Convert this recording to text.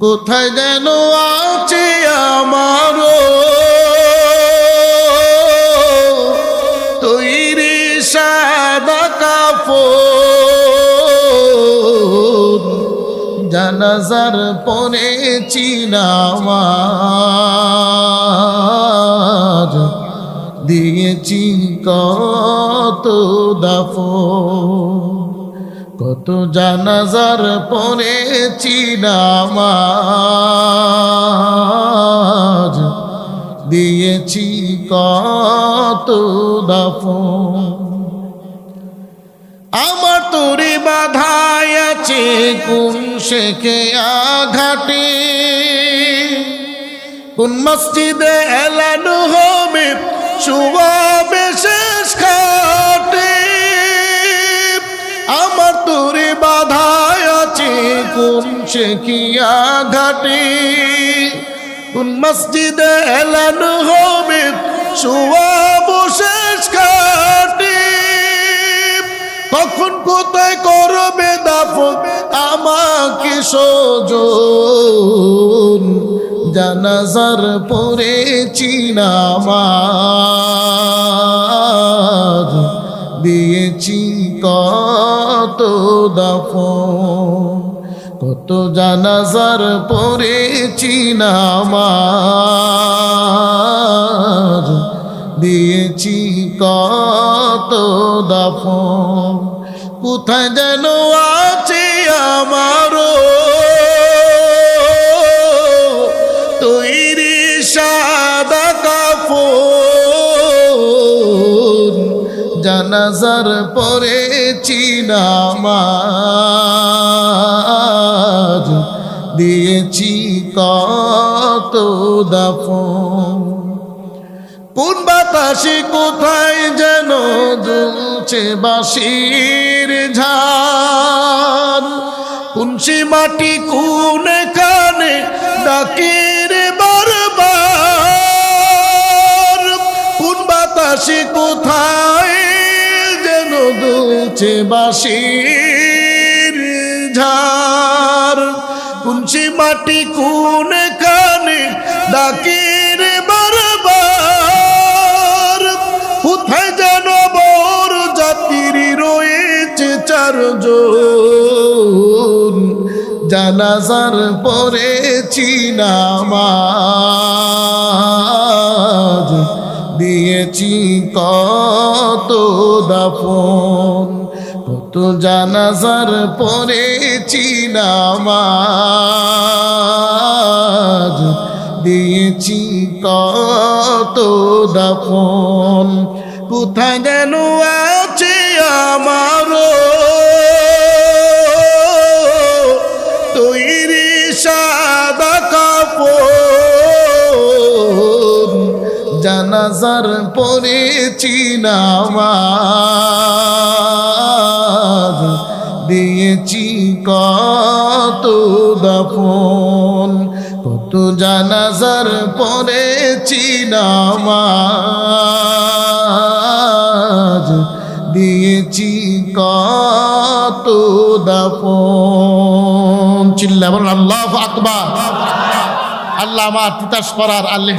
কোথায় যেন আছে আমার তৈরি সাদা কাপড় জানাজার পরেছি নামাজ দিয়েছি কত দাফন। কত জানাজার পরেছি নামাজ। দিয়েছি কত দাফন। আমার তোরে বাধায় আছে কোন শেখে আঘাটে কোন মসজিদে এলানো হবে শুভাবে কোন শেখিয়া ঘাটে কোন মসজিদে এলানো হবে শুভাব শেষ খাটে কখন কোথায় করবে দাফন? আমাকে সোজন। জানাজার পরেছি নামাজ দিয়েছি কত দাফন। কত জানাজার পরেছি নামাজ। দিয়েছি কত দাফন। কোথায় যেন আছে আমারও। তৈরি সাদা কাপড়। জানাজার পরেছি নামাজ। দিয়েছি কত দাফন। কোন বাতাসে কোথায় যেন দুলছে বাঁশির ঝাড় কোন মাটি কোন কানে ডাকের বারবার। কোন বাতাসে কোথায় যেন দুলছে বাঁশির মাটি কোন কানে ডাকের বারবার? কোথায় যেন বর জাতির রয়েছে চারজন। জানাজার পরেছি নামাজ দিয়েছি কত দাফন। জানাজার পরেছি নামাজ। দিয়েছি কত দাফন। কোথায় যেন আছে আমারও তৈরি সাদা কাপড়। জানাজার পরেছি নামাজ। দিয়েছি কত দাফন, কত জানাজার পরেছি নামাজ, দিয়েছি কত দাফন। চিল্লা বলুন আল্লাহ আকবার। আল্লাহ আমার তিতাস করার আল্লাহ